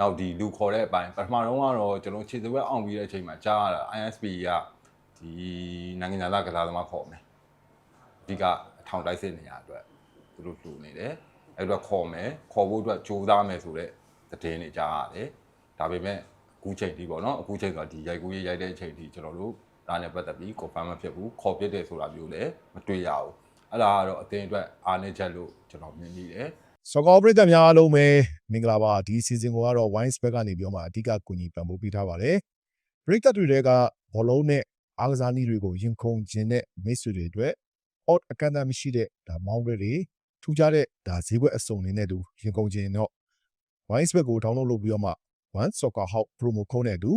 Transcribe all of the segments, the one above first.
နောက်ဒီလူခေါ်တဲ့အပိုင်းပထမတော့ကတော့ကျွန်တော်ခြေစပွဲအောင်ပြီးတဲ့အချိန်မှာကြားရတာ ISP ကဒီနိုင်ငံသားကစားသမားခေါ်မယ်အဓိကအထောင်တိုက်စစ်နေရအတွက်သူတို့လှူနေတယ်အဲ့တော့ခေါ်မယ်ခေါ်ဖို့အတွက်ကြိုးစားမယ်ဆိုတော့သတင်းတွေကြားရတယ်ဒါပေမဲ့အခုချိန်ဒီပေါ့နော်အခုချိန်ဆိုဒီရိုက်ကူးရေးရိုက်တဲ့အချိန်ဒီကျွန်တော်တို့ဒါနဲ့ပတ်သက်ပြီး confirm မဖြစ်ဘူးခေါ်ပြစ်တယ်ဆိုတာမျိုးလည်းမတွေ့ရဘူးအဲ့ဒါကတော့အတင်းအတွက်အားနည်းချက်လို့ကျွန်တော်မြင်မိတယ်စောကောပရိသတ်များအားလုံးပဲ မင်္ဂလာပါဒီ season ကိုကတော့ wine spec ကနေပြောမှာအဓိကကူညီပံ့ပိုးပေးထားပါတယ်ပရိသတ်တွေတွေကဘောလုံးနဲ့အားကစားနည်းတွေကိုရင်ခုန်ခြင်းနဲ့မိတ်ဆွေတွေအတွက် odd အကန့်အသတ်မရှိတဲ့ဒါမောင်းတွေတွေထူးခြားတဲ့ဒါဈေးကွက်အစုံတွေနဲ့တူရင်ခုန်ခြင်းတော့ wine spec ကို download လုပ်ပြီးတော့မှ one soccer hub promo code နဲ့အတူ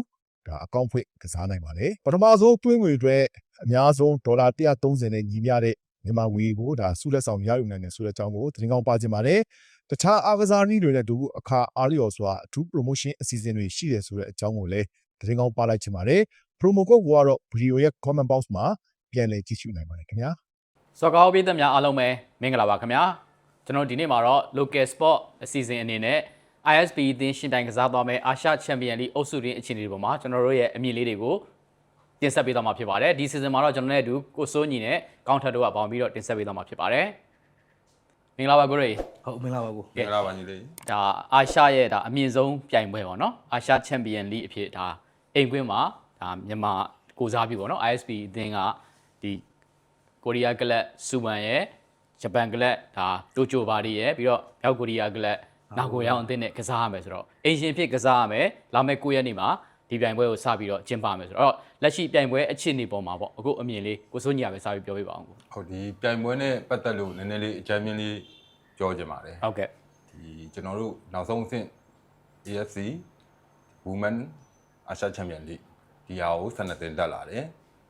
ဒါအကောင့်ဖွင့်ကစားနိုင်ပါတယ်ပထမဆုံးတွင်းငွေအတွက်အများဆုံးဒေါ်လာ130နဲ့ညီမျှတဲ့မြန်မာငွေကိုဒါစုလက်ဆောင်ရယူနိုင်တယ်ဆိုတဲ့အကြောင်းကိုသတင်းကောင်းပါချင်ပါတယ် တခြားအားကစားနည်းတွေနဲ့တူအခါအားလျော်စွာအထူး promotion အစီအစဉ်တွေရှိတယ်ဆိုတဲ့အကြောင်းကိုလည်းသတင်းကောင်းပါလိုက်ချင်ပါတယ် promo code ကိုကတော့ video ရဲ့ comment box မှာပြန်လည်ကြည့်ရှုနိုင်ပါတယ်ခင်ဗျာစော်ကောင်းပြည်သက်များအားလုံးပဲမင်္ဂလာပါခင်ဗျာကျွန်တော်ဒီနေ့မှာတော့ local sport အစီအစဉ်အနေနဲ့ ISP အသင်းရှင်တိုင်ကစားသွားမယ့်အာရှချန်ပီယံလိအုပ်စုတွင်းအခြေအနေတွေပေါ်မှာကျွန်တော်တို့ရဲ့အမြင်လေးတွေကိုတင်ဆက်ပေးသွားမှာဖြစ်ပါတယ်ဒီ season မှာတော့ကျွန်တော်နဲ့အတူကိုစိုးညီနဲ့ကောင်းထက်တို့ကပေါင်းပြီးတော့တင်ဆက်ပေးသွားမှာဖြစ်ပါတယ်မ င်္ဂလာပါကိုရေဟုတ်မင်္ဂလာပါကိုမင်္ဂလာပါညီလေးဒါအာရှရဲ့ဒါအမြင့်ဆုံးပြိုင်ပွဲပေါ့နော်အာရှချန်ပီယံလိအဖြစ်ဒါအိမ်ကွင်းမှာဒါမြန်မာကိုစားပြုပေါ့နော် ISP အသင်းကဒီကိုရီးယားကလပ်စူမန်ရဲ့ဂျပန်ကလပ်ဒါတိုကျိုဘာဒီရဲ့ပြီးတော့မြောက်ကိုရီးယားကလပ်နာဂိုယာအသင်းနဲ့ကစားရမယ်ဆိုတော့အင်ရှင်ဖြစ်ကစားရမယ်လာမယ့်9ရက်နေ့မှာ ဒီပြိုင်ပွဲကိုစပြီးတော့ကျင်းပမယ်ဆိုတော့လက်ရှိပြိုင်ပွဲအခြေအနေပေါ်မှာပေါ့အခုအမြင်လေးကိုစိုးညီရပဲစပြီးပြောပြပါအောင်ကိုဟုတ်ဒီပြိုင်ပွဲနဲ့ပတ်သက်လို့နည်းနည်းလေးအကြမ်းမြင့်လေးပြောချင်ပါတယ်ဟုတ်ကဲ့ဒီကျွန်တော်တို့နောက်ဆုံးအဆင့် AFC Women Asia Champion League ဒီဟာကို12တင်တက်လာတယ်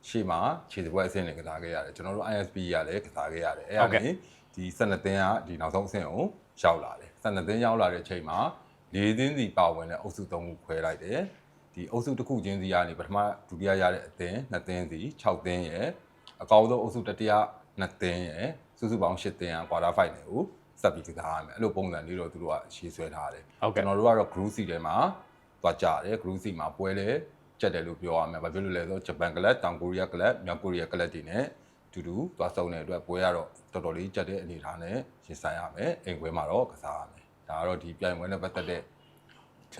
ရှေ့မှာခြေစပွဲအဆင့်နဲ့ကစားခဲ့ရတယ်ကျွန်တော်တို့ ISP ရလည်းကစားခဲ့ရတယ်အဲ့ဒါနဲ့ဒီ12တင်ကဒီနောက်ဆုံးအဆင့်ကိုရောက်လာတယ်12တင်ရောက်လာတဲ့အချိန်မှာ၄သင်းစီပါဝင်တဲ့အုပ်စု၃ခုခွဲလိုက်တယ် ဒီအုပ်စုတစ်ခုချင်းစီကနေပထမဒုတိယရတဲ့အသင်း2သင်းစီ6သင်းရယ်အကောင်းဆုံးအုပ်စုတတိယ2သင်းရယ်စုစုပေါင်း8သင်းက quarter final ကိုဆက်ပြီးကစားရမယ်အဲ့လိုပုံစံလေးတော့သူတို့ကရှင်းဆွဲထားတယ်ဟုတ်ကဲ့ကျွန်တော်တို့ကတော့ group C ထဲမှာသွားကြတယ် group C မှာပွဲလဲကြက်တယ်လို့ပြောရမယ်ဘာဖြစ်လို့လဲဆိုတော့ဂျပန်ကလပ်တောင်ကိုရီးယားကလပ်မြောက်ကိုရီးယားကလပ်တွေနဲ့အတူတူသွားစုံတဲ့အတွက်ပွဲကတော့တော်တော်လေးကြက်တဲ့အနေအထားနဲ့ရင်ဆိုင်ရမယ်အိမ်ပွဲမှာတော့ကစားရမယ်ဒါကတော့ဒီပြိုင်ပွဲနဲ့ပတ်သက်တဲ့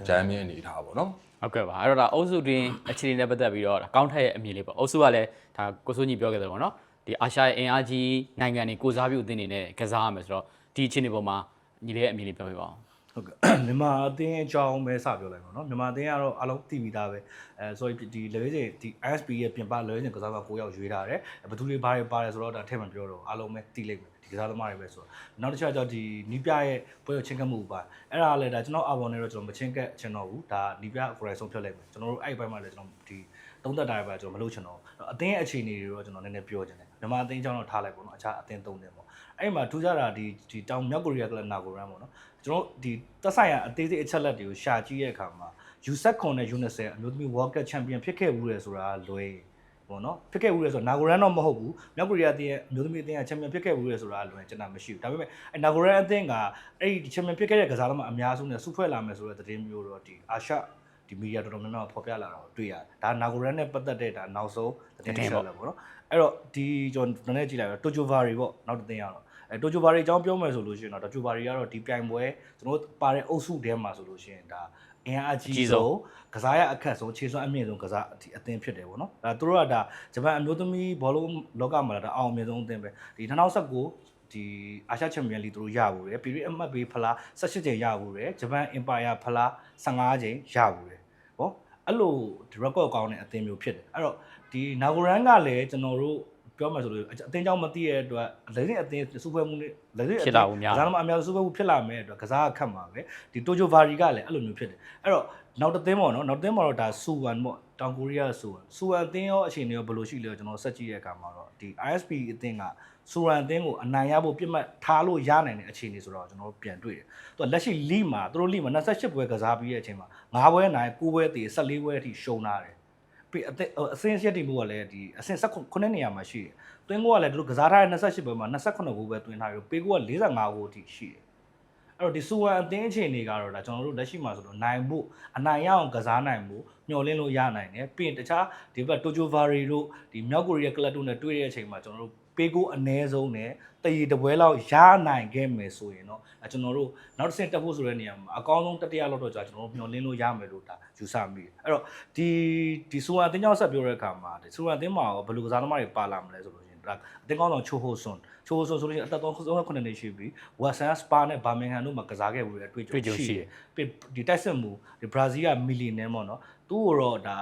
ဂျမ်းမြင့်အနေအထားပေါ့နော်ဟုတ်ကဲ့ပါအဲ့တော့ဒါအုပ်စုတွင်အခြေအနေနဲ့ပတ်သက်ပြီးတော့ဒါကောင်းထက်ရဲ့အမြင်လေးပေါ့အုပ်စုကလည်းဒါကိုစိုးညီပြောခဲ့တယ်ပေါ့နော်ဒီအာရှရဲ့အင်အားကြီးနိုင်ငံတွေကိုစားပြုအသင်းတွေနဲ့ကစားရမယ်ဆိုတော့ဒီအခြေအနေပေါ်မှာညီလေးရဲ့အမြင်လေးပြောပြပါအောင်ဟုတ်ကဲ့မြန်မာအသင်းအကြောင်းပဲစပြောလိုက်ပါတော့မြန်မာအသင်းကတော့အလုံးသိပြီးသားပဲအဲဆိုရင်ဒီလေစဉ်ဒီ ISP ရဲ့ပြင်ပလေစဉ်ကစားသမား9ယောက်ရွေးထားတယ်ဘယ်သူတွေဘာတွေပါတယ်ဆိုတော့ဒါထည့်မှပြောတော့အလုံးပဲသိလိုက်မယ်ဒီ ကစားသမားတွေပဲဆိုတော့နောက်တစ်ချက်ကျတော့ဒီနီးပြရဲ့ပွဲကိုချင်းကပ်မှုပါအဲ့ဒါလည်းဒါကျွန်တော်အဘော်နဲ့တော့ကျွန်တော်မချင်းကပ်ချင်တော့ဘူးဒါနီးပြကိုယ်တိုင်ဆုံးဖြတ်လိုက်မယ်ကျွန်တော်တို့အဲ့ဒီဘက်မှာလည်းကျွန်တော်ဒီသုံးသက်တာပဲကျွန်တော်မလုပ်ချင်တော့အသင်းရဲ့အခြေအနေတွေတော့ကျွန်တော်နည်းနည်းပြောချင်တယ်မြန်မာအသင်းအကြောင်းတော့ထားလိုက်ပေါ့နော်အခြားအသင်းသုံးသင်းပေါ့အဲ့မှာထူးခြားတာဒီဒီတောင်မြောက်ကိုရီးယားကလည်းနာကိုရန်ပေါ့နော်ကျွန်တော်ဒီတက်ဆိုင်ရအသေးစိတ်အချက်လက်တွေကိုရှာကြည့်တဲ့အခါမှာ U7 ခွန်နဲ့ U20 အမျိုးသမီး World Cup Champion ဖြစ်ခဲ့ဘူးလေဆိုတာလွယ် ပေါ့နော်ဖြစ်ခဲ့ဘူးလေဆိုတော့နာဂိုရန်တော့မဟုတ်ဘူးမြောက်ကိုရီးယားအသင်းရဲ့အမျိုးသမီးအသင်းက Champion ဖြစ်ခဲ့ဘူးလေဆိုတာလွယ်ကျွန်တော်မရှိဘူးဒါပေမဲ့အဲနာဂိုရန်အသင်းကအဲ့ဒီ Champion ဖြစ်ခဲ့တဲ့ကစားသမားအများဆုံးနဲ့စုဖွဲ့လာမယ်ဆိုတဲ့သတင်းမျိုးတော့ဒီအာရှဒီမီဒီယာတော်တော်များများဖော်ပြလာတာကိုတွေ့ရတယ်ဒါနာဂိုရန်နဲ့ပတ်သက်တဲ့ဒါနောက်ဆုံးသတင်းချက်လက်ပေါ့နော်အဲ့တော့ဒီကျွန်တော်နည်းနည်းကြည့်လိုက်တော့တိုဂျိုဗာရီပေါ့နောက်တစ်သင်းရတော့အဲတိုဂျိုဗာရီအကြောင်းပြောမယ်ဆိုလို့ရှိရင်တော့တိုဂျိုဗာရီကတော့ဒီပြိုင်ပွဲကျွန်တော်တို့ပါတဲ့အုပ်စုထဲမှာဆိုလို့ရှိရင်ဒါ အင်အားအကြီးဆုံးကစားရအခက်ဆုံးခြေစွမ်းအမြင့်ဆုံးကစားဒီအသင်းဖြစ်တယ်ပေါ့နော်ဒါသူတို့ကဒါဂျပန်အမျိုးသမီးဘောလုံးလောကမှာဒါအောင်မြင်ဆုံးအသင်းပဲဒီ2019ဒီအာရှချန်ပီယံလိသူတို့ရဘူးတယ်ပီရီအမှတ်ပေးဖလား18ချိန်ရဘူးတယ်ဂျပန်အင်ပါယာဖလား15ချိန်ရဘူးတယ်ဟောအဲ့လိုဒီ record ကောင်းတဲ့အသင်းမျိုးဖြစ်တယ်အဲ့တော့ဒီနာဂိုရန်ကလည်းကျွန်တော်တို့ ပြောမှဆိုလို့အသင်းကြောင့်မသိတဲ့အတွက်လက်ရင်းအသင်းစုဖွဲ့မှုနဲ့လက်ရင်းဖြစ်လာဘူးများကစားသမားအများစုစုဖွဲ့မှုဖြစ်လာမဲ့အတွက်ကစားအခက်မှာပဲဒီတိုဂျိုဗာရီကလည်းအဲ့လိုမျိုးဖြစ်တယ်အဲ့တော့နောက်တစ်သင်းပေါ့နော်နောက်တစ်သင်းမှာတော့ဒါဆူဝမ်ပေါ့တောင်ကိုရီးယားဆူဝမ်ဆူဝမ်အသင်းရောအခြေအနေရောဘယ်လိုရှိလဲကျွန်တော်ဆက်ကြည့်တဲ့အခါမှာတော့ဒီ ISP အသင်းကဆူဝမ်အသင်းကိုအနိုင်ရဖို့ပြစ်မှတ်ထားလို့ရနိုင်တဲ့အခြေအနေဆိုတော့ကျွန်တော်တို့ပြန်တွေ့တယ်။သူကလက်ရှိလိမှာသူတို့လိမှာ28ပွဲကစားပြီးတဲ့အချိန်မှာ9ပွဲနိုင်9ပွဲတည်14ပွဲအထိရှုံးထားတယ်။ ပြီးအသင်းအဆင့်ရက်တီမှုကလည်းဒီအဆင့်19နေရာမှာရှိတယ်။တွင်းကိုကလည်းသူတို့ကစားထားတဲ့28ပွဲမှာ28ဂိုးပဲတွင်းထားတယ်။ပေးကိုက45ဂိုးအထိရှိတယ်။အဲ့အဲ့တော့ဒီစူဝန်အသင်းအခြေအနေကတော့ဒါကျွန်တော်တို့လက်ရှိမှာဆိုတော့နိုင်ဖို့အနိုင်ရအောင်ကစားနိုင်ဖို့မျှော်လင့်လို့ရနိုင်တယ်ပြီးရင်တခြားဒီဘက်တိုဂျိုဗာရီတို့ဒီမြောက်ကိုရီးယားကလပ်တို့နဲ့တွေ့တဲ့အချိန်မှာကျွန်တော်တို့ ပေးကိုအ ਨੇ ဆုံးနဲ့တရီတပွဲလောက်ရနိုင်ခဲ့မယ်ဆိုရင်တော့အဲကျွန်တော်တို့နောက်တစ်ဆင့်တက်ဖို့ဆိုတဲ့နေရာမှာအကောင်းဆုံးတတိယလောက်တော့ကြာကျွန်တော်တို့မျှော်လင့်လို့ရမယ်လို့ဒါယူဆမိတယ်အဲ့တော့ဒီဒီစူဝန်အသင်းကြောင့်ဆက်ပြောတဲ့အခါမှာဒီစူဝန်အသင်းမှာရောဘယ်လိုကစားသမားတွေပါလာမလဲဆိုလို့ရှိရင်ဒါအသင်းကောင်းဆောင်ချိုဟိုဆွန်ချိုဟိုဆွန်ဆိုလို့ရှိရင်အသက်39နှစ်ရှိပြီဝက်ဆန်စပါနဲ့ဘာမင်ဟန်တို့မှာကစားခဲ့ဘူးလေတွေ့တွေ့ကြုံကြုံရှိရှိတယ်တယ်ပြီးဒီတိုက်စစ်မှုဒီဘရာဇီးကမီလီနန်ပေါ့နော်သူ့ကိုတော့ဒါ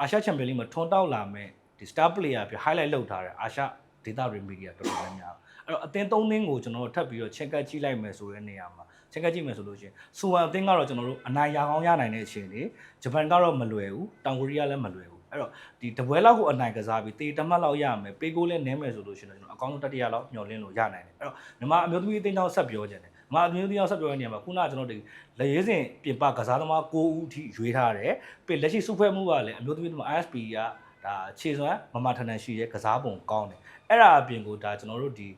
အာရှချန်ပီယံလိမှာထွန်တောက်လာမဲ့ဒီ star player ပြ highlight လုပ်ထားတဲ့အာရှ ဒေတာတွေမီဒီယာတော်တော်များများအဲ့တော့အသင်း၃သင်းကိုကျွန်တော်တို့ထပ်ပြီးတော့ချက်ကတ်ကြည့်လိုက်မယ်ဆိုတဲ့နေရာမှာချက်ကတ်ကြည့်မယ်ဆိုလို့ရှိရင်စူဝမ်အသင်းကတော့ကျွန်တော်တို့အနိုင်ရကောင်းရနိုင်တဲ့အခြေအနေဂျပန်ကတော့မလွယ်ဘူးတောင်ကိုရီးယားလည်းမလွယ်ဘူးအဲ့တော့ဒီတပွဲလောက်ကိုအနိုင်ကစားပြီးတေတမတ်လောက်ရမယ်ပေးကိုလည်းနည်းမယ်ဆိုလို့ရှိရင်တော့ကျွန်တော်အကောင်းဆုံးတတိယလောက်မျှော်လင့်လို့ရနိုင်တယ်အဲ့တော့မြန်မာအမျိုးသမီးအသင်းကြောင့်ဆက်ပြောကြတယ်မအမျိုးသမီးအောင်ဆက်ပြောတဲ့နေရာမှာခုနကကျွန်တော်တို့လက်ရေးစဉ်ပြင်ပကစားသမား9ဦးအထိရွေးထားတယ်ပြီးလက်ရှိစုဖွဲ့မှုကလည်းအမျိုးသမီးတို့မှာ ISP က ဒါခြေစွမ်းမမထန်ထန်ရှိရဲကစားပုံကောင်းတယ်အဲ့ဒါအပြင်ကိုဒါကျွန်တော်တို့ဒီ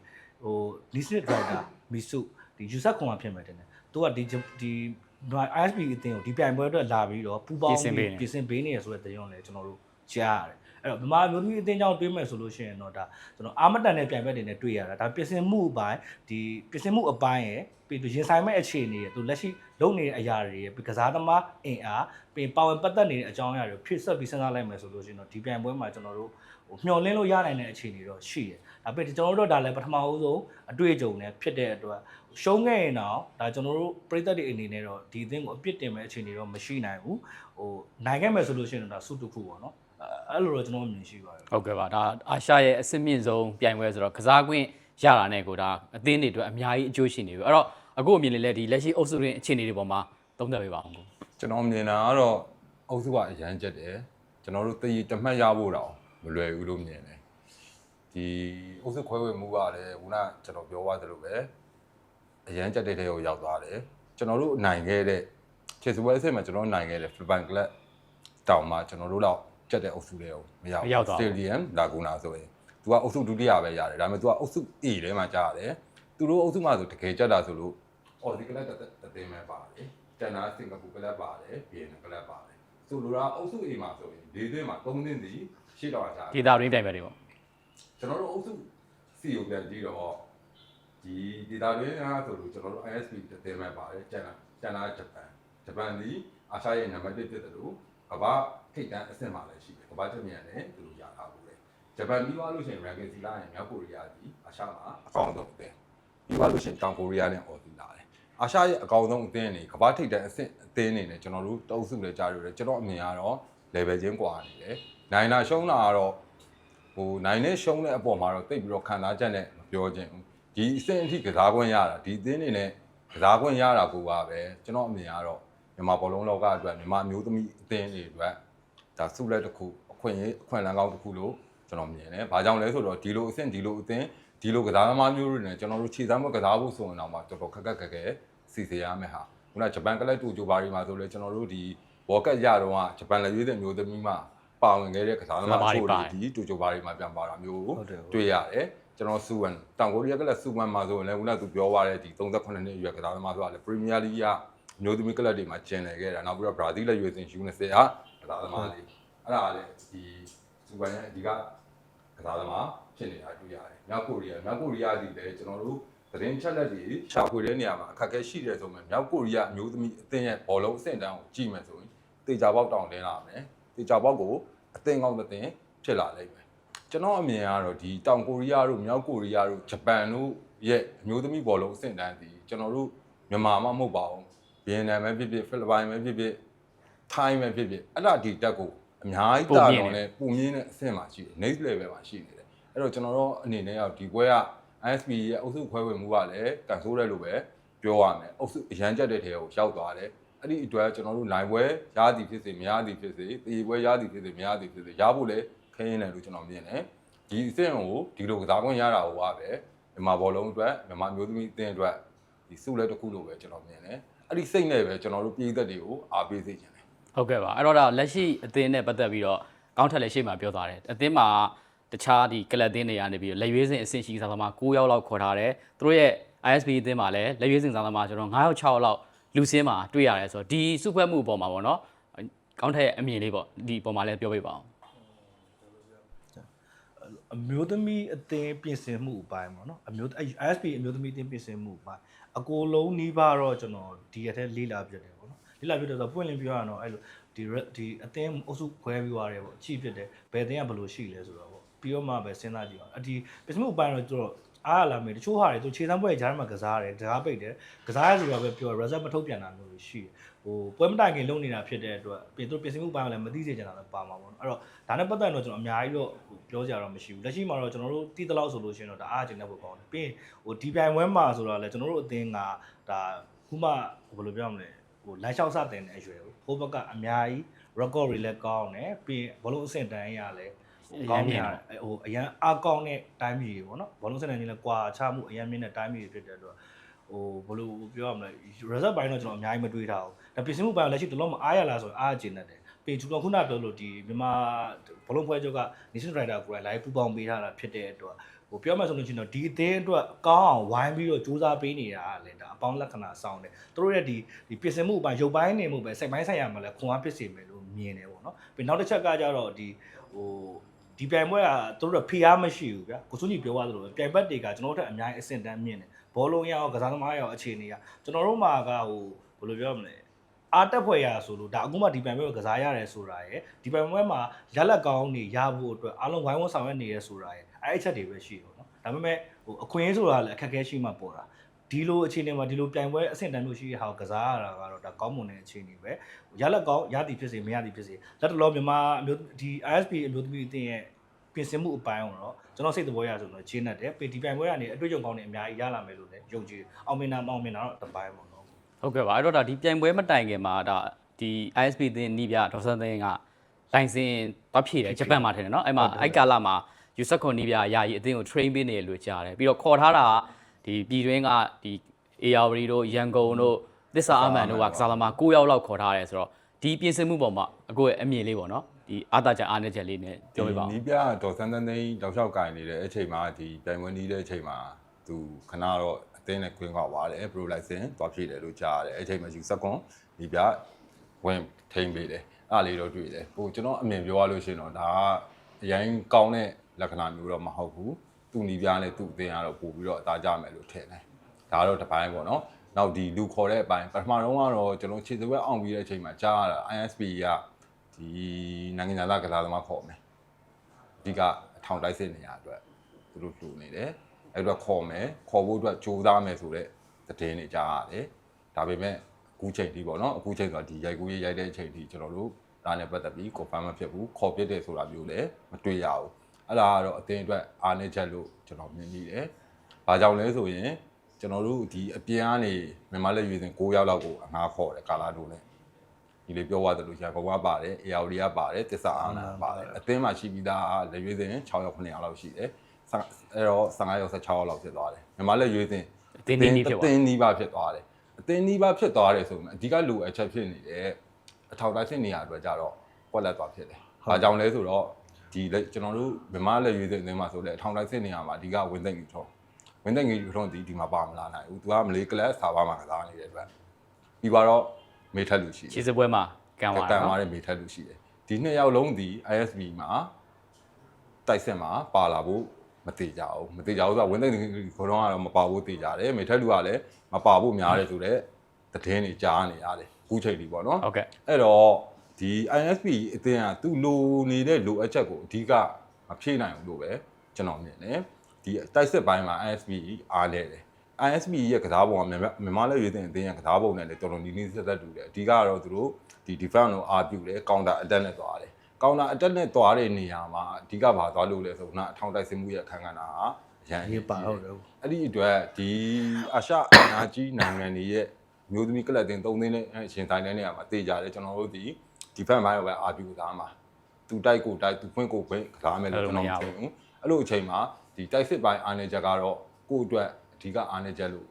ဟို list driver မီစုဒီယူဆက်ခွန်ကဖြစ်မယ်တင်တယ်သူကဒီဒီ ISP အတင်းကိုဒီပြိုင်ပွဲအတွက်လာပြီးတော့ပူပေါင်းပြီးပြင်ဆင်ပေးနေရဆိုတဲ့သတင်းကိုလည်းကျွန်တော်တို့ကြားရတယ် အဲ့တော့မြန်မာမျိုးသမီးအသင်းကြောင့်တွေးမယ်ဆိုလို့ရှိရင်တော့ဒါကျွန်တော်အာမတန်နဲ့ပြိုင်ဘက်တွေနဲ့တွေ့ရတာဒါပြင်ဆင်မှုအပိုင်းဒီပြင်ဆင်မှုအပိုင်းရယ်ပြီးတော့ရင်ဆိုင်မဲ့အခြေအနေရယ်သူလက်ရှိလုပ်နေတဲ့အရာတွေရယ်ပြီးကစားသမားအင်အားပြီးပါဝင်ပတ်သက်နေတဲ့အကြောင်းအရာတွေဖြစ်ဆက်ပြီးစဉ်းစားလိုက်မယ်ဆိုလို့ရှိရင်တော့ဒီပြိုင်ပွဲမှာကျွန်တော်တို့ဟိုမျှော်လင့်လို့ရနိုင်တဲ့အခြေအနေတော့ရှိတယ်ဒါပေမဲ့ကျွန်တော်တို့ဒါလည်းပထမဦးဆုံးအတွေ့အကြုံနဲ့ဖြစ်တဲ့အတွက်ရှုံးခဲ့ရင်တော့ဒါကျွန်တော်တို့ပြည်သက်တွေအနေနဲ့တော့ဒီအသင်းကိုအပြစ်တင်မဲ့အခြေအနေတော့မရှိနိုင်ဘူးဟိုနိုင်ခဲ့မယ်ဆိုလို့ရှိရင်တော့ဒါစုတစ်ခုပေါ့နော် အဲ့လိုတော့ကျွန်တော်မြင်ရှိပါတယ်ဟုတ်ကဲ့ပါဒါအာရှရဲ့အဆင့်မြင့်ဆုံးပြိုင်ပွဲဆိုတော့ကစားကွင်းရတာနဲ့ကိုဒါအသင်းတွေအတွက်အများကြီးအကျိုးရှိနေပြီအဲ့တော့အခုအမြင်လေးလည်းဒီလက်ရှိအုပ်စုတွင်အခြေအနေတွေပေါ်မှာသုံးသပ်ပေးပါအောင်ကိုကျွန်တော်မြင်တာကတော့အုပ်စုကအရန်ကျက်တယ်ကျွန်တော်တို့တည်တမှတ်ရဖို့တော့မလွယ်ဘူးလို့မြင်တယ်ဒီအုပ်စုခွဲဝေမှုကလည်းခုနကျွန်တော်ပြောသွားသလိုပဲအရန်ကျက်တဲ့တဲ့ကိုရောက်သွားတယ်ကျွန်တော်တို့နိုင်ခဲ့တဲ့ခြေစပွဲအဆင့်မှာကျွန်တော်နိုင်ခဲ့တဲ့ Philippine Club တောင်မှကျွန်တော်တို့တော့ ကျက်တဲ့အုပ်စုတွေကိုမရောက်ဘူး Stadium Laguna ဆိုရင်သူကအုပ်စုဒုတိယပဲရတယ်ဒါပေမဲ့သူကအုပ်စု A ထဲမှာကြားရတယ်သူတို့အုပ်စုမှာဆိုတကယ်ကျက်တာဆိုလို့အော်ဒီကလပ်တသိမ်းပဲပါတယ်တန်နာစင်ကာပူကလပ်ပါတယ်ဗီယက်နမ်ကလပ်ပါတယ်ဆိုလိုတာအုပ်စု A မှာဆိုရင်၄သင်းမှာ၃သင်းစီရှေ့တော့အားဒေတာတွင်ပြိုင်ပွဲတွေပေါ့ကျွန်တော်တို့အုပ်စု C ကိုပြန်ကြည့်တော့ဒီ data တွေကဆိုလို့ကျွန်တော်တို့ ISP တသိမ်းပဲပါတယ်ကျန်တာကျန်တာဂျပန်ဂျပန်ဒီအာရှရဲ့နံပါတ်1ဖြစ်တယ်လို့ကမ္ဘာ ထိပ်တန်းအဆင့်မှာလည်းရှိတယ်ကမ္ဘာချက်မြန်လည်းသူတို့ရတာဘူးလေဂျပန်ပြီးသွားလို့ရှိရင် ranking စီလာရင်မြောက်ကိုရီးယားကြီးအာရှမှာအကောင်းဆုံးပဲပြီးသွားလို့ရှိရင်တောင်ကိုရီးယားနဲ့အော်စီလာတယ်အာရှရဲ့အကောင်းဆုံးအသင်းတွေကမ္ဘာထိပ်တန်းအဆင့်အသင်းတွေနဲ့ကျွန်တော်တို့တုံးစုလည်းကြားရတယ်ကျွန်တော်အမြင်ကတော့ level ချင်းကွာနေတယ်နိုင်လာရှုံးလာကတော့ဟိုနိုင်နဲ့ရှုံးတဲ့အပေါ်မှာတော့တိတ်ပြီးတော့ခံစားချက်နဲ့မပြောချင်းဘူးဒီအဆင့်အထိကစားခွင့်ရတာဒီအသင်းတွေနဲ့ကစားခွင့်ရတာကိုပါပဲကျွန်တော်အမြင်ကတော့မြန်မာဘောလုံးလောကအတွက်မြန်မာမျိုးသမီးအသင်းတွေအတွက် ဒါစုလက်တစ်ခုအခွင့်အရေးအခွင့်အလမ်းကောင်းတစ်ခုလို့ကျွန်တော်မြင်တယ်။ဘာကြောင့်လဲဆိုတော့ဒီလိုအဆင့်ဒီလိုအသင်းဒီလိုကစားသမားမျိုးတွေနဲ့ကျွန်တော်တို့ခြေစမ်းမကစားဖို့ဆိုရင်တော့မှတော်တော်ခက်ခက်ခက်ခဲစီစီရမယ်ဟာခုနဂျပန်ကလပ်တူဂျိုဘာရီမှာဆိုလဲကျွန်တော်တို့ဒီဘောကတ်ရတော့ကဂျပန်လက်ရွေးတဲ့မျိုးသမီးမှာပါဝင်ခဲ့တဲ့ကစားသမားချို့တွေဒီတူဂျိုဘာရီမှာပြန်ပါတာမျိုးဟုတ်တယ်ဟုတ်တွေ့ရတယ်ကျွန်တော်စူဝန်တောင်ကိုရီးယားကလည်းစူဝန်မှာဆိုရင်လည်းခုနကသူပြောသွားတဲ့ဒီ38နှစ်အရွယ်ကစားသမားဆိုတာလည်းပရီးမီးယားလိဂ်ကအမျိုးသမီးကလပ်တွေမှာကျင်လည်ခဲ့တာနောက်ပြီးတော့ဘရာဇီးလက်ရွေးစင် U20 က ကစားသမားလေးအဲ့ဒါကလည်းဒီစူဝန်ရဲ့အဓိကကစားသမားဖြစ်နေတာတွေ့ရတယ်မြောက်ကိုရီးယားမြောက်ကိုရီးယားဒီလည်းကျွန်တော်တို့သတင်းချက်လက်တွေရှာဖွေတဲ့နေရာမှာအခက်အခဲရှိတယ်ဆိုမှမြောက်ကိုရီးယားအမျိုးသမီးအသင်းရဲ့ဘောလုံးအဆင့်တန်းကိုကြည့်မယ်ဆိုရင်တေချာပေါက်တောင်တင်းလာမယ်တေချာပေါက်ကိုအသင်းကောင်းတဲ့သင်းဖြစ်လာလိမ့်မယ်ကျွန်တော်အမြင်ကတော့ဒီတောင်ကိုရီးယားတို့မြောက်ကိုရီးယားတို့ဂျပန်တို့ရဲ့အမျိုးသမီးဘောလုံးအဆင့်တန်းဒီကျွန်တော်တို့မြန်မာမှမဟုတ်ပါဘူးဗီယက်နမ်ပဲဖြစ်ဖြစ်ဖိလစ်ပိုင်ပဲဖြစ်ဖြစ် ထိုင်းပဲဖြစ်ဖြစ်အဲ့ဒါဒီတက်ကိုအများကြီးတာတော်နဲ့ပုံမြင့်တဲ့အဆင့်မှာရှိတယ် next level မှာရှိနေတယ်အဲ့တော့ကျွန်တော်တို့အနေနဲ့ကဒီဘွဲက ISP ရဲ့အုပ်စုခွဲဝေမှုကလည်းကန်ဆိုးတယ်လို့ပဲပြောရမယ်အုပ်စုအရန်ကြက်တဲ့ထဲကိုရောက်သွားတယ်အဲ့ဒီအတွက်ကျွန်တော်တို့နိုင်ပွဲရသည်ဖြစ်စေမရသည်ဖြစ်စေတေပွဲရသည်ဖြစ်စေမရသည်ဖြစ်စေရဖို့လည်းခင်းနေတယ်လို့ကျွန်တော်မြင်တယ်ဒီအဆင့်ကိုဒီလိုကစားခွင့်ရတာဟိုကပဲမြန်မာဘောလုံးအတွက်မြန်မာမျိုးသမီးအသင်းအတွက်ဒီစုလက်တစ်ခုလို့ပဲကျွန်တော်မြင်တယ်အဲ့ဒီစိတ်နဲ့ပဲကျွန်တော်တို့ပြည်သက်တွေကိုအားပေးစေချင်တယ် ဟုတ်ကဲ့ပါအဲ့တော့ဒါလက်ရှိအသင်းနဲ့ပတ်သက်ပြီးတော့ကောင်းထက်လည်းရှေ့မှာပြောသွားတယ်အသင်းမှာတခြားဒီကလပ်အသင်းတွေကနေပြီးတော့လက်ရွေးစင်အဆင့်ရှိကစားသမား9ယောက်လောက်ခေါ်ထားတယ်သူတို့ရဲ့ ISB အသင်းမှာလည်းလက်ရွေးစင်ဆောင်သမားကျွန်တော်9ရောက်6ရောက်လောက်လူစင်းမှာတွေ့ရတယ်ဆိုတော့ဒီစုဖွဲ့မှုအပေါ်မှာပေါ့နော်ကောင်းထက်ရဲ့အမြင်လေးပေါ့ဒီအပေါ်မှာလည်းပြောပြပါအောင်အမျိုးသမီးအသင်းပြင်ဆင်မှုအပိုင်းပေါ့နော်အမျိုးအဲ့ ISP အမျိုးသမီးအသင်းပြင်ဆင်မှုအပိုင်းအကိုလုံးနီးပါးတော့ကျွန်တော်ဒီရက်ထဲလေးလာပြတယ်ပေါ့နော် လေးလာပြတယ်ဆိုတော့ပွင့်လင်းပြောရအောင်အဲ့လိုဒီ re- ဒီအသင်းအုပ်စုခွဲပြီးသွားတယ်ပေါ့အချိဖြစ်တယ်ဘယ်အသင်းကဘယ်လိုရှိလဲဆိုတော့ပေါ့ပြီးတော့မှပဲစဉ်းစားကြည့်အောင်အဒီပြင်ဆင်မှုအပိုင်းတော့ကျွန်တော်အားလာမယ်တချို့ဟာတွေသူခြေစမ်းပွဲကြားထဲမှာကစားတယ်ကြားပိတ်တယ်ကစားရဆိုတော့ပဲပြော result မထုတ်ပြန်တာမျိုးတွေရှိတယ်ဟိုပွဲမတိုင်ခင်လုပ်နေတာဖြစ်တဲ့အတွက်ပြင်သူပြင်ဆင်မှုပိုင်းကလည်းမသိစေချင်တာလည်းပါမှာပေါ့နော်အဲ့တော့ဒါနဲ့ပတ်သက်တော့ကျွန်တော်အများကြီးတော့ဟိုပြောစရာတော့မရှိဘူးလက်ရှိမှာတော့ကျွန်တော်တို့တည်တလောက်ဆိုလို့ရှိရင်တော့ဒါအားကျင်တဲ့ဘုကောင်းတယ်ပြီးရင်ဟိုဒီပြိုင်ပွဲမှာဆိုတော့လေကျွန်တော်တို့အသင်းကဒါခုမှဘယ်လိုပြောမလဲ ဟိုလမ်းလျှောက်စတင်တဲ့အရွယ်ကိုဟိုဘက်ကအများကြီး record တွေလည်းကောင်းတယ်ပြီးရင်ဘလုံးအဆင့်တန်းရလဲဟိုကောင်းနေရတယ်ဟိုအရန်အကောင်းတဲ့တိုင်းပြည်တွေပေါ့နော်ဘလုံးအဆင့်တန်းကြီးလဲကွာချမှုအရန်မြင့်တဲ့တိုင်းပြည်တွေဖြစ်တဲ့အတွက်ဟိုဘယ်လိုပြောရမလဲ result ပိုင်းတော့ကျွန်တော်အများကြီးမတွေးထားဘူးဒါပြင်ဆင်မှုပိုင်းကလက်ရှိတလုံးမအားရလားဆိုရင်အားကျင်တတ်တယ်ပြင်ကျွန်တော်ခုနပြောလို့ဒီမြန်မာဘလုံးဖွဲချုပ်က nation rider ကိုယ်တိုင် live ပူပေါင်းပေးထားတာဖြစ်တဲ့အတွက်ဟို ပြောမှဆိုလို့ရှိရင်တော့ဒီအသင်းအတွက်ကောင်းအောင်ဝိုင်းပြီးတော့စူးစမ်းပေးနေတာကလည်းဒါအပေါင်းလက္ခဏာဆောင်တယ်သူတို့ရဲ့ဒီဒီပြင်ဆင်မှုပိုင်းရုပ်ပိုင်းနေမှုပဲစိတ်ပိုင်းဆိုင်ရာမှာလည်းခွန်အားဖြစ်စေမယ်လို့မြင်တယ်ပေါ့နော်ပြီးနောက်တစ်ချက်ကကြတော့ဒီဟိုဒီပြိုင်ပွဲကသူတို့ဖိအားမရှိဘူးဗျာကိုစွန်းကြီးပြောသွားသလိုပဲပြိုင်ဘက်တွေကကျွန်တော်တို့ထက်အများကြီးအဆင့်တန်းမြင့်တယ်ဘောလုံးရအောင်ကစားသမားရအောင်အခြေအနေကကျွန်တော်တို့မှာကဟိုဘယ်လိုပြောမလဲအားတက်ဖွဲ့ရဆိုလို့ဒါအခုမှဒီပိုင်ပွဲကိုကစားရတယ်ဆိုတာရယ်ဒီပိုင်ပွဲမှာရလက်ကောင်းနေရဖို့အတွက်အားလုံးဝိုင်းဝန်းဆောင်ရွက်နေရဆိုတာရယ် အဲ့အချက်တွေပဲရှိတယ်ပေါ့နော်ဒါပေမဲ့ဟိုအခွင့်အရေးဆိုတာလည်းအခက်အခဲရှိမှပေါ်တာဒီလိုအခြေအနေမှာဒီလိုပြိုင်ပွဲအဆင့်တန်းလို့ရှိရဟာကိုကစားရတာကတော့ဒါကောင်းမွန်တဲ့အခြေအနေပဲရလက်ကောင်းရသည်ဖြစ်စေမရသည်ဖြစ်စေလက်တလောမြန်မာအမျိုးဒီ ISP အမျိုးသမီးအသင်းရဲ့ပြင်ဆင်မှုအပိုင်းကိုတော့ကျွန်တော်စိတ်သဘောရဆိုတော့ချင်းနဲ့တယ်ပေဒီပြိုင်ပွဲကနေအတွေ့အကြုံကောင်းတွေအများကြီးရလာမယ်လို့လည်းယုံကြည်အောင်မြင်တာမအောင်မြင်တာတော့တစ်ပိုင်းပေါ့နော်ဟုတ်ကဲ့ပါအဲ့တော့ဒါဒီပြိုင်ပွဲမတိုင်ခင်မှာဒါဒီ ISP သင်းနီးပြဒေါက်ဆန်သင်းကတိုင်စင်သွားဖြည့်တယ်ဂျပန်မှာထင်တယ်နော်အဲ့မှာအဲ့ကာလာမှာ ယူဆက်ခွန်နီးပြယာယီအသင်းကို train ပေးနေတယ်လို့ကြားတယ်ပြီးတော့ခေါ်ထားတာကဒီပြည်တွင်းကဒီ AR တို့ရန်ကုန်တို့သစ္စာအမှန်တို့ကကစားသမား9ယောက်လောက်ခေါ်ထားတယ်ဆိုတော့ဒီပြင်ဆင်မှုပေါ်မှာအကိုရဲ့အမြင်လေးပေါ့နော်ဒီအာသာချက်အားနည်းချက်လေးနဲ့ပြောပြပါဦးနီးပြဒေါ်စန်းတန်းသိန်းတောက်လျှောက်ကင်နေတဲ့အချိန်မှာဒီပြိုင်ပွဲနီးတဲ့အချိန်မှာသူခဏတော့အသင်းနဲ့ခွင်းကောက်သွားတယ် pro license သွားဖြည့်တယ်လို့ကြားရတယ်အဲ့ချိန်မှာယူဆက်ကွန်နီးပြဝင်ထိန်ပေးတယ်အဲ့ဒါလေးတော့တွေ့တယ်ဟိုကျွန်တော်အမြင်ပြောရလို့ရှိရင်တော့ဒါကအရင်ကောင်းတဲ့ လက္ခဏာမျိုးတော့မဟုတ်ဘူးသူနီးပြနဲ့သူ့အသင်းကတော့ပို့ပြီးတော့အသားကြမယ်လို့ထင်တယ်ဒါကတော့တစ်ပိုင်းပေါ့နော်နောက်ဒီလူခေါ်တဲ့အပိုင်းပထမတော့ကတော့ကျွန်တော်ခြေစပွဲအောင်ပြီးတဲ့အချိန်မှာကြားရတာ ISP ကဒီနိုင်ငံသားကစားသမားခေါ်မယ်အဓိကအထောင်တိုက်စစ်နေရအတွက်သူတို့လှူနေတယ်အဲ့တော့ခေါ်မယ်ခေါ်ဖို့အတွက်ကြိုးစားမယ်ဆိုတော့သတင်းတွေကြားရတယ်ဒါပေမဲ့အခုချိန်ဒီပေါ့နော်အခုချိန်ဆိုတော့ဒီရိုက်ကူးရေးရိုက်တဲ့အချိန်ဒီကျွန်တော်တို့ဒါနဲ့ပတ်သက်ပြီး confirm မဖြစ်ဘူးခေါ်ပြစ်တယ်ဆိုတာမျိုးလည်းမတွေ့ရဘူး အဲ့ဒါကတော့အတင်းအတွက်အားနည်းချက်လို့ကျွန်တော်မြင်မိတယ်ဘာကြောင့်လဲဆိုရင်ကျွန်တော်တို့ဒီအပြင်ကနေမြန်မာလက်ရွေးစဉ်9ရောက်လောက်ကိုအငှားခေါ်တယ်ကာလာတိုနဲ့ဒီလေးပြောသွားသလိုရန်ကုန်ကပါတယ်အေယာဝတီကပါတယ်တစ္ဆာအာနာပါတယ်အသင်းမှာရှိပြီးသားလက်ရွေးစင်6ရောက်9ရောက်လောက်ရှိတယ်အဲ့တော့15ရောက်16ရောက်လောက်ဖြစ်သွားတယ်မြန်မာလက်ရွေးစင်အသင်းနီးနီးဖြစ်သွားအသင်းနီးပါဖြစ်သွားတယ်အသင်းနီးပါဖြစ်သွားတယ်ဆိုရင်အဓိကလိုအပ်ချက်ဖြစ်နေတယ်အထောက်တိုင်းဖြစ်နေရအတွက်ကြတော့ကွက်လက်သွားဖြစ်တယ်။ဘာကြောင့်လဲဆိုတော့ ဒီလက်ကျွန်တော်တို့မြန်မာလက်ရွေးစင်အသင်းမှာဆိုလဲအထောက်တိုင်းဖြစ်နေရမှာအဓိကဝင်သိမ့်ကြီးထုံးဝင်သိမ့်ကြီးထုံးဒီဒီမှာပါမလာနိုင်ဘူး။ तू ကမလေးကလပ်စာပါမှာကစားနေတဲ့အတွက်ပြီးတော့မေထက်လူရှိတယ်ခြေစပွဲမှာကန်သွားတတာန်သွားနော်တဲ့မေထက်လူရှိတယ်ဒီနှစ်ယောက်လုံးဒီ ISB မှာတိုက်စစ်မှာပါလာဖို့မသေးကြဘူးမသေးကြဘူးဆိုတော့ဝင်းသိန်းခေါတော့ကတော့မပါဘူးသေးကြတယ်မေထက်လူကလည်းမပါဖို့များတယ်ဆိုတော့သတင်းတွေကြားနေရတယ်အခုချိန်ဒီပေါ့နော်ဟုတ်ကဲ့အဲ့တော့ ဒီ ISP အတင်းကသူ့လိုနေတဲ့လိုအပ်ချက်ကိုအဓိကမဖြည့်နိုင်ဘူးလို့ပဲကျွန်တော်မြင်တယ်ဒီတိုက်စစ်ပိုင်းမှာ ISP အားနေတယ် ISB ရဲ့ကစားပုံကမြန်မာမြန်မာလက်ရွေးတဲ့အတင်းရဲ့ကစားပုံနဲ့လည်းတော်တော်နီးနီးဆက်ဆက်တူတယ်အဓိကကတော့သူတို့ဒီ defense ကိုအားပြုတယ် counter attack နဲ့သွားတယ် counter attack နဲ့သွားတဲ့နေရာမှာအဓိကဘာသွားလို့လဲဆိုတော့အထောင်တိုက်စင်မှုရဲ့အခန်းကဏ္ဍကအရန်အရေးပါဟုတ်တယ်အဲ့ဒီအတွက်ဒီအာရှအနာကြီးနိုင်ငံတွေရဲ့မျိုးသမီးကလပ်တင်၃သိန်းနဲ့အရှင်တိုင်းတဲ့နေရာမှာတေးကြတယ်ကျွန်တော်တို့ဒီ ဒီဖက်မိုင်းကိုပဲအာပြူသားမှာသူတိုက်ကိုတိုက်သူခွင့်ကိုခွင့်ကစားမယ်လို့ကျွန်တော်ထင်ဘူးအဲ့လိုအချိန်မှာဒီတိုက်စစ်ပိုင်းအာနယ်ချက်ကတော့ကိုယ့်အတွက်အဓိကအာနယ်ချက်လို့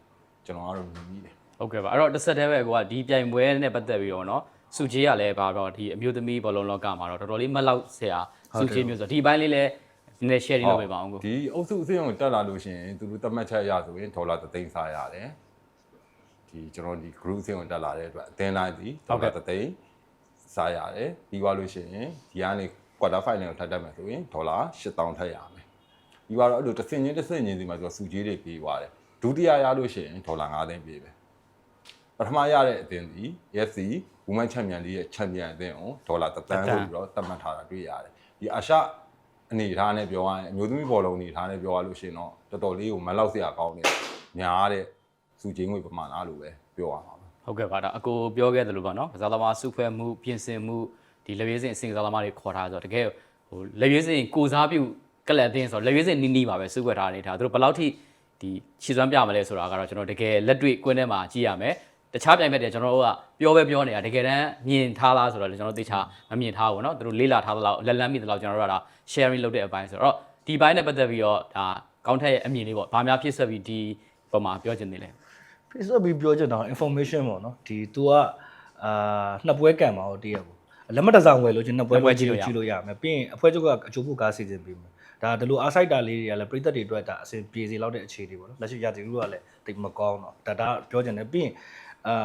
ကျွန်တော်ကတော့မြင်မိတယ်ဟုတ်ကဲ့ပါအဲ့တော့တစ်ဆက်တည်းပဲကွာဒီပြိုင်ပွဲနဲ့ပတ်သက်ပြီးတော့နော်စုချေးကလည်းပါတော့ဒီအမျိုးသမီးဘောလုံးလောကမှာတော့တော်တော်လေးမလောက်ဆရာစုချေးမျိုးဆိုဒီဘိုင်းလေးလည်းနည်း share လုပ်ပေးပါအောင်ကိုဒီအုပ်စုအစည်းအဝေးတက်လာလို့ရှိရင်သူတို့သတ်မှတ်ချက်အရဆိုရင်ဒေါ်လာ3သိန်းစားရတယ်ဒီကျွန်တော်ဒီ group အစည်းအဝေးတက်လာတဲ့အတွက်အသင်းလိုက်ဒီဒေါ်လာ3သိန်း စားရတယ်ပြီးသွားလို့ရှိရင်ဒီကနေ quarter final ကိုထပ်တက်မယ်ဆိုရင်ဒေါ်လာ8000ထပ်ရမယ်ပြီးသွားတော့အဲ့လိုတစ်စင်ချင်းတစ်စင်ချင်းစီမှာကျွန်တော်စုကြီးတွေပြေးသွားတယ်ဒုတိယရလို့ရှိရင်ဒေါ်လာ9သိန်းပြေးပဲပထမရတဲ့အသင်းဒီ AFC Women Champion League ရဲ့ Champion အသင်းကိုဒေါ်လာ3တန်းဆိုပြီးတော့သတ်မှတ်ထားတာတွေ့ရတယ်ဒီအာရှအနေအထားနဲ့ပြောရရင်အမျိုးသမီးဘောလုံးအနေအထားနဲ့ပြောရလို့ရှိရင်တော့တော်တော်လေးကိုမလောက်စရာကောင်းနေများတဲ့စုချင်းငွေပမာဏလို့ပဲပြောရမှာပါ ဟုတ်ကဲ့ပါဒါအကိုပြောခဲ့သလိုပါနော်ကစားသမားစုဖွဲ့မှုပြင်ဆင်မှုဒီလက်ရွေးစင်အစင်ကစားသမားတွေခေါ်ထားဆိုတော့တကယ်ဟိုလက်ရွေးစင်ကိုစားပြုကလပ်အသင်းဆိုတော့လက်ရွေးစင်နီးနီးပါပဲစုဖွဲ့ထားနေတာသူတို့ဘယ်လောက်ထိဒီခြေစွမ်းပြမလဲဆိုတာကတော့ကျွန်တော်တကယ်လက်တွေ့ကွင်းထဲမှာကြည့်ရမယ်တခြားပြိုင်ဘက်တွေကျွန်တော်တို့ကပြောပဲပြောနေတာတကယ်တမ်းမြင်ထားလားဆိုတော့လေကျွန်တော်တို့သိချာမမြင်ထားဘူးเนาะသူတို့လေးလာထားသလောက်လက်လန်းမိသလောက်ကျွန်တော်တို့ကဒါ sharing လုပ်တဲ့အပိုင်းဆိုတော့ဒီဘိုင်းနဲ့ပတ်သက်ပြီးတော့ဒါကောင်းထက်ရဲ့အမြင်လေးပေါ့ဗာများဖြစ်ဆက်ပြီးဒီပုံမှာပြောချင်နေလဲ Facebook ပြီးပြောချင်တာ information ပေါ့နော်ဒီ तू ကအာနှစ်ပွဲကန်ပါတော့တည့်ရပေါ့လက်မတစားဝယ်လို့ချင်းနှစ်ပွဲလုံးကြည့်လို့ကြည့်လို့ရမယ်ပြီးရင်အဖွဲချုပ်ကအချိုးဖို့ကားစီစဉ်ပေးမယ်ဒါဒီလိုအားဆိုင်တာလေးတွေကလည်းပြည်သက်တွေအတွက်ဒါအဆင်ပြေစေလောက်တဲ့အခြေအနေပေါ့နော်လက်ရှိရတီလူကလည်းတိတ်မကောင်းတော့ဒါဒါပြောချင်တယ်ပြီးရင်အာ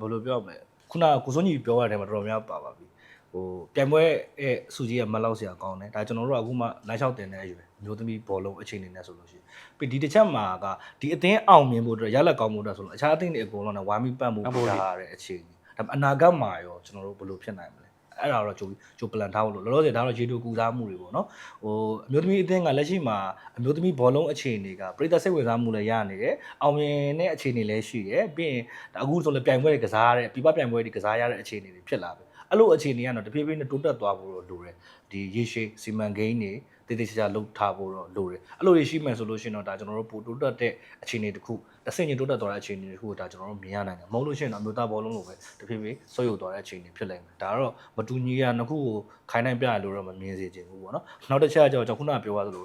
ဘယ်လိုပြောမလဲခုနကကိုစိုးညီပြောရတဲ့မှာတော်တော်များပါပါပြီဟိုပြိုင်ပွဲရဲ့စုကြီးကမလောက်စရာကောင်းတယ်ဒါကျွန်တော်တို့ကအခုမှလမ်းလျှောက်တင်တဲ့အရွယ် မျိုးသမီးဘောလုံးအခြေအနေနဲ့ဆိုလို့ရှိရင်ပြီးဒီတစ်ချက်မှာကဒီအသင်းအောင်မြင်ဖို့အတွက်ရလက်ကောင်းဖို့အတွက်ဆိုလို့အခြားအသင်းတွေအကုန်လုံးနဲ့ဝိုင်းပြီးပတ်မှုပြထားတဲ့အခြေအနေဒါပေမဲ့အနာဂတ်မှာရောကျွန်တော်တို့ဘယ်လိုဖြစ်နိုင်မလဲအဲ့ဒါတော့ကြိုကြိုပလန်ထားဖို့လို့လောလောဆယ်ဒါတော့ရေတိုကူစားမှုတွေပေါ့နော်ဟိုအမျိုးသမီးအသင်းကလက်ရှိမှာအမျိုးသမီးဘောလုံးအခြေအနေကပြည်သက်စိတ်ဝင်စားမှုလည်းရနေတယ်အောင်မြင်တဲ့အခြေအနေလည်းရှိတယ်ပြီးရင်ဒါအခုဆိုလည်းပြိုင်ပွဲတွေကစားရတဲ့ပြပပြိုင်ပွဲတွေကစားရတဲ့အခြေအနေတွေဖြစ်လာပြီအဲ့လိုအခြေအနေကတော့တဖြည်းဖြည်းနဲ့တိုးတက်သွားဖို့တော့လိုတယ်ဒီရေရှည်စီမံကိန်းတွေ တည်တည်ချာချာလုပ်ထားဖို့တော့လိုတယ်အဲ့လိုတွေရှိမှဆိုလို့ရှိရင်တော့ဒါကျွန်တော်တို့ပိုတိုးတက်တဲ့အခြေအနေတစ်ခုတစ်ဆင့်ချင်းတိုးတက်သွားတဲ့အခြေအနေတစ်ခုကိုဒါကျွန်တော်တို့မြင်ရနိုင်တယ်မဟုတ်လို့ရှိရင်တော့အမျိုးသားဘောလုံးလိုပဲတဖြည်းဖြည်းဆွေးရုပ်သွားတဲ့အခြေအနေဖြစ်လိမ့်မယ်ဒါကတော့မတူညီရနှစ်ခုကိုခိုင်းနိုင်ပြရလို့တော့မမြင်စေချင်ဘူးပေါ့နော်နောက်တစ်ချက်ကကျတော့ကျွန်တော်ခုနကပြောရသလို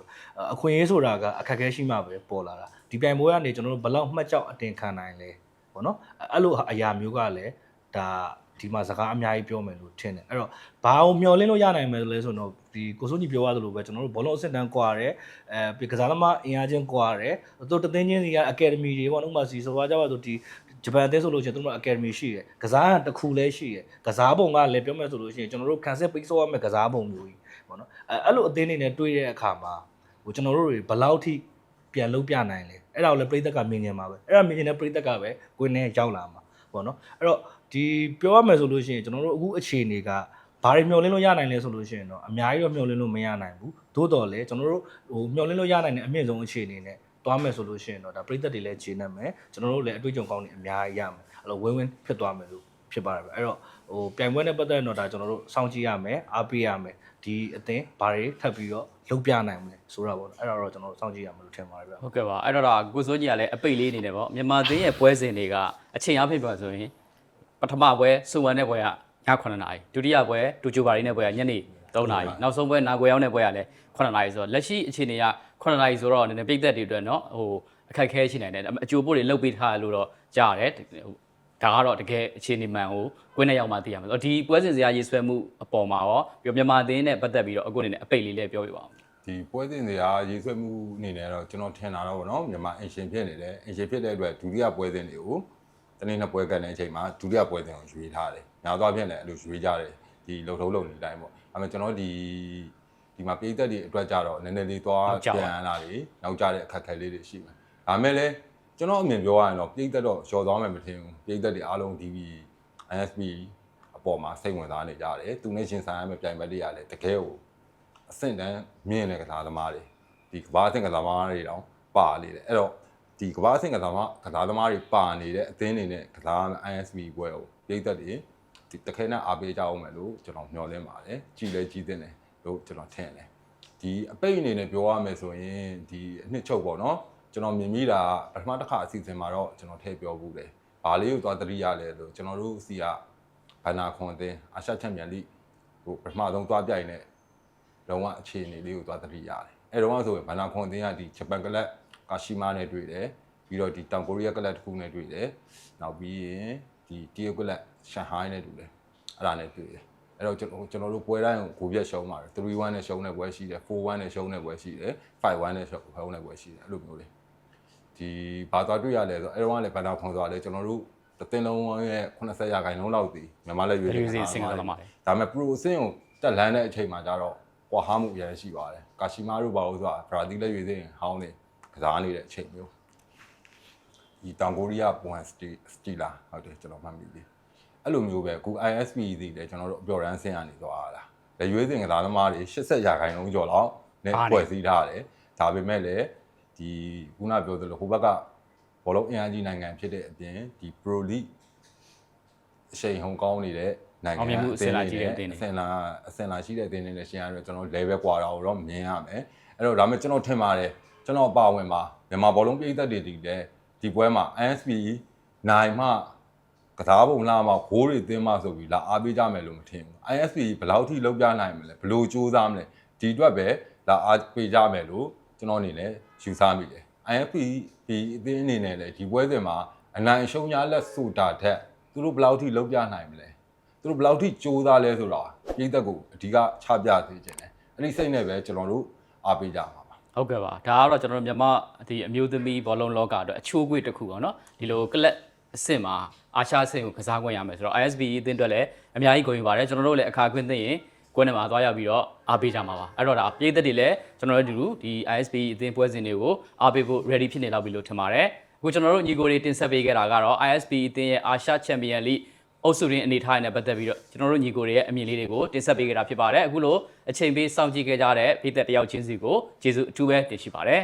အခွင့်အရေးဆိုတာကအခက်အခဲရှိမှပဲပေါ်လာတာဒီပြိုင်ပွဲကနေကျွန်တော်တို့ဘယ်လောက်မှတ်ကြောက်အတင်ခံနိုင်လဲပေါ့နော်အဲ့လိုအရာမျိုးကလည်းဒါ ဒီမှာစကားအများကြီးပြောမယ်လို့ထင်တယ်အဲ့တော့ဘာကိုမျှော်လင့်လို့ရနိုင်မယ်လဲဆိုတော့ဒီကိုစိုးကြီးပြောရသလိုပဲကျွန်တော်တို့ဘောလုံးအဆင့်တန်းကွာတယ်အဲကစားသမားအင်အားချင်းကွာတယ်သူတသိန်းချင်းစီကအကယ်ဒမီတွေပေါ့ဥပမာစီဆိုပါကြပါဆိုဒီဂျပန်အသင်းဆိုလို့ရှိရင်သူတို့အကယ်ဒမီရှိတယ်ကစားကတစ်ခုလည်းရှိတယ်ကစားပုံကလည်းပြောမယ်ဆိုလို့ရှိရင်ကျွန်တော်တို့ခံစစ်ပိတ်ဆို့ရမယ့်ကစားပုံမျိုးကြီးပေါ့နော်အဲအဲ့လိုအသင်းတွေနဲ့တွေ့တဲ့အခါမှာဟိုကျွန်တော်တို့တွေဘယ်လောက်ထိပြန်လုံးပြနိုင်လဲအဲ့ဒါကိုလည်းပြည်သက်ကမြင်နေမှာပဲအဲ့ဒါမြင်နေတဲ့ပြည်သက်ကပဲကိုယ်နဲ့ရောက်လာမှာပေါ့နော်အဲ့တော့ ဒီပြောရမယ်ဆိုလို့ရှိရင်ကျွန်တော်တို့အခုအခြေအနေကဘာတွေမျှော်လင့်လို့ရနိုင်လဲဆိုလို့ရှိရင်တော့အများကြီးတော့မျှော်လင့်လို့မရနိုင်ဘူးသို့တော်လည်းကျွန်တော်တို့ဟိုမျှော်လင့်လို့ရနိုင်တဲ့အမြင့်ဆုံးအခြေအနေနဲ့သွားမယ်ဆိုလို့ရှိရင်တော့ဒါပြည်သက်တွေလည်းခြေနေမယ်ကျွန်တော်တို့လည်းအတွေ့အကြုံကောင်းတွေအများကြီးရမယ်အဲ့လိုဝင်းဝင်းဖြစ်သွားမယ်လို့ဖြစ်ပါတယ်ပဲအဲ့တော့ဟိုပြိုင်ပွဲနဲ့ပတ်သက်ရင်တော့ဒါကျွန်တော်တို့စောင့်ကြည့်ရမယ်အားပေးရမယ်ဒီအသင်းဘာတွေထပ်ပြီးတော့လုပ်ပြနိုင်မလဲဆိုတာပေါ့နော်အဲ့ဒါတော့ကျွန်တော်တို့စောင့်ကြည့်ရမယ်လို့ထင်ပါတယ်ဗျဟုတ်ကဲ့ပါအဲ့တော့ဒါကိုစိုးကြီးကလည်းအပိတ်လေးနေတယ်ပေါ့မြန်မာသင်းရဲ့ပွဲစဉ်တွေကအချိန်အားဖြင့်ပြောဆိုရင်ပ ထမပွဲစုဝမ်တဲ့ပွဲကည9နာရီဒုတိယပွဲဒူဂျိုဘာရီနဲ့ပွဲကညနေ3နာရီနောက်ဆုံးပွဲနာကွယ်ရောက်တဲ့ပွဲကလည်း9နာရီဆိုတော့လက်ရှိအခြေအနေက9နာရီဆိုတော့နည်းနည်းပိတ်သက်တွေအတွက်เนาะဟိုအခက်ခဲရှိနိုင်တယ်အကျိုးပို့တွေလုတ်ပေးထားလို့တော့ကြားရတယ်ဟိုဒါကတော့တကယ်အခြေအနေမှန်ကိုကွင်းနဲ့ရောက်မှသိရမယ်ဆိုတော့ဒီပွဲစဉ်စရာရေးဆွဲမှုအပေါ်မှာရောပြီးတော့မြန်မာသင်းနဲ့ပတ်သက်ပြီးတော့အခုအနေနဲ့အပိတ်လေးလည်းပြောပြပါဦး ဒီပွဲစဉ်တွေကရေးဆွဲမှုအနေနဲ့တော့ကျွန်တော်ထင်တာတော့ဗောနော်မြန်မာအင်ရှင်ဖြစ်နေတယ်အင်ရှင်ဖြစ်တဲ့အတွက်ဒုတိယပွဲစဉ်တွေကို တနေ့နှစ်ပွဲကန်တဲ့အချိန်မှာဒုတိယပွဲစဉ်ကိုရွေးထားတယ်။ညာသွားဖြစ်လည်းအဲ့လိုရွေးကြတယ်ဒီလှုပ်ထုံးလုံနေတိုင်းပေါ့။အဲ့မဲ့ကျွန်တော်ဒီဒီမှာပြည်သက်တွေအတွက်ကြတော့နည်းနည်းလေးသွားပြန်လာတယ်နောက်ကြတဲ့အခက်အခဲလေးတွေရှိမယ်။ဒါမဲ့လည်းကျွန်တော်အမြင်ပြောရရင်တော့ပြည်သက်တော့လျှော်သွားမယ်မထင်ဘူး။ပြည်သက်တွေအားလုံး DV ISP အပေါ်မှာစိတ်ဝင်စားနေကြတယ်။သူနဲ့ရှင်ဆိုင်ရမယ့်ပြိုင်ပွဲတွေကလည်းတကယ်ကိုအဆင့်တန်းမြင့်တဲ့ကစားသမားတွေဒီကဘာအဆင့်ကစားသမားတွေတောင်ပါနေတယ်အဲ့တော့ ဒီကဘာအဆင့်ကစားသမားကစားသမားတွေပါနေတဲ့အသင်းတွေနဲ့ကစား ISB ဘွဲကိုပြည်သက်တွေဒီတခဲနဲ့အားပေးကြအောင်မယ်လို့ကျွန်တော်မျှော်လင့်ပါတယ်ကြည်လဲကြည်တဲ့တယ်လို့ကျွန်တော်ထင်တယ်ဒီအပိတ်အနေနဲ့ပြောရမယ်ဆိုရင်ဒီအနှစ်ချုပ်ပေါ့နော်ကျွန်တော်မြင်မိတာပထမတစ်ခါအစီအစဉ်မှာတော့ကျွန်တော်ထည့်ပြောဘူးတယ်ဘာလေးကိုသွားတတိရလဲလို့ကျွန်တော်တို့စီကဘန်နာခွန်အသင်းအာရှချန်ပီယံလိဟိုပထမဆုံးသွားပြိုင်တဲ့လုံးဝအခြေအနေလေးကိုသွားသတိရတယ်အဲတော့ဆိုရင်ဘာနာခွန်အသင်းကဒီဂျပန်ကလပ် ကာရှိမာနဲ့တွေ့တယ်ပြီးတော့ဒီတောင်ကိုရီးယားကလပ်တစ်ခုနဲ့တွေ့တယ်နောက်ပြီးရင်ဒီတရုတ်ကလပ်ရှန်ဟိုင်းနဲ့တွေ့တယ်အဲ့ဒါနဲ့တွေ့တယ်အဲ့တော့ကျွန်တော်ကျွန်တော်တို့ပွဲတိုင်းကိုကိုပြက်ရှုံးပါတယ်3-1နဲ့ရှုံးတဲ့ပွဲရှိတယ်4-1နဲ့ရှုံးတဲ့ပွဲရှိတယ်5-1နဲ့ရှုံးတဲ့ပွဲရှိတယ်အဲ့လိုမျိုးလေဒီဘာသာတွေ့ရလဲဆိုအဲ့တော့ကလည်းဘာသာခွန်ဆိုတာလေကျွန်တော်တို့တစ်သင်းလုံးရဲ့80ရာခိုင်နှုန်းလောက်တည်မြန်မာလက်ရွေးရွေးစင်စင်ကလာမှာလေဒါပေမဲ့ pro အဆင့်ကိုတက်လန်းတဲ့အချိန်မှာကျတော့ကွာဟာမှုအများကြီးရှိပါတယ်ကာရှီမာတို့ဘာလို့ဆိုတာဘရာဇီးလက်ရွေးစင်ဟောင်းနေ ကစားနေတဲ့အချိန်မျိုးဒီတောင်ကိုရီးယားပွန်စတီစတီလာဟုတ်တယ်ကျွန်တော်မှတ်မိပြီအဲ့လိုမျိုးပဲအခု ISP စီလည်းကျွန်တော်တို့အပြော်ရန်ဆင်းရနေသွားတာလက်ရွေးစင်ကစားသမားတွေ80ရာခိုင်နှုန်းကျော်လောက်နဲ့ဖွဲ့စည်းထားတယ်ဒါပေမဲ့လည်းဒီခုနပြောသလိုဟိုဘက်ကဘောလုံးအင်အားကြီးနိုင်ငံဖြစ်တဲ့အပြင်ဒီ Pro League အရှိန်ဟုန်ကောင်းနေတဲ့နိုင်ငံအောင်မြင်မှုအစဉ်လာကြီးတဲ့အသင်းတွေအစင်လာအစင်လာရှိတဲ့အသင်းတွေနဲ့ရှင်းရတော့ကျွန်တော် level ကွာတာကိုတော့မြင်ရမယ်အဲ့တော့ဒါပေမဲ့ကျွန်တော်ထင်ပါတယ် ကျွန်တော်အပါဝင်ပါမြန်မာဘောလုံးပြည်သက်တွေဒီလည်းဒီပွဲမှာ ISP နိုင်မှကစားပုံလာမှဂိုးတွေသင်းမှဆိုပြီးလာအားပေးကြမယ်လို့မထင်ဘူး ISP ဘယ်လောက်ထိလောက်ပြနိုင်မလဲဘယ်လိုစူးစမ်းမလဲဒီအတွက်ပဲလာအားပေးကြမယ်လို့ကျွန်တော်အနေနဲ့ယူဆမိတယ် IFP ဒီအသင်းအနေနဲ့လည်းဒီပွဲစဉ်မှာအနိုင်အရှုံးရလက်ဆိုတာထက်သူတို့ဘယ်လောက်ထိလောက်ပြနိုင်မလဲသူတို့ဘယ်လောက်ထိစူးစမ်းလဲဆိုတာပြည်သက်ကိုအဓိကချပြသေးခြင်းတယ်အဲ့ဒီစိတ်နဲ့ပဲကျွန်တော်တို့အားပေးကြမှာပါ ဟုတ်ကဲ့ပါဒါကတော့ကျွန်တော်တို့မြန်မာဒီအမျိုးသမီးဘောလုံးလောကအတွက်အချိုးအကွေ့တစ်ခုပေါ့နော်ဒီလိုကလပ်အဆင့်မှာအာရှအဆင့်ကိုကစားခွင့်ရမယ်ဆိုတော့ ISB အသင်းအတွက်လည်းအများကြီးဂုဏ်ယူပါတယ်ကျွန်တော်တို့လည်းအခါခွင့်သိရင်ကွန်းထဲမှာသွားရောက်ပြီးတော့အားပေးကြမှာပါအဲ့တော့ဒါပြည်သက်တွေလည်းကျွန်တော်တို့ဒီလိုဒီ ISB အသင်းပွဲစဉ်တွေကိုအားပေးဖို့ ready ဖြစ်နေလောက်ပြီလို့ထင်ပါတယ်အခုကျွန်တော်တို့ညီကိုတွေတင်ဆက်ပေးခဲ့တာကတော့ ISB အသင်းရဲ့အာရှချန်ပီယံလိ အုပ်စုရင်းအနေထားနဲ့ပတ်သက်ပြီးတော့ကျွန်တော်တို့ညီကိုတွေရဲ့အမြင်လေးတွေကိုတင်ဆက်ပေးခဲ့တာဖြစ်ပါတယ်အခုလိုအချိန်ပေးစောင့်ကြည့်ခဲ့ကြတဲ့ပြည်သက်တယောက်ချင်းစီကိုကျေးဇူးအထူးပဲတင်ရှိပါတယ်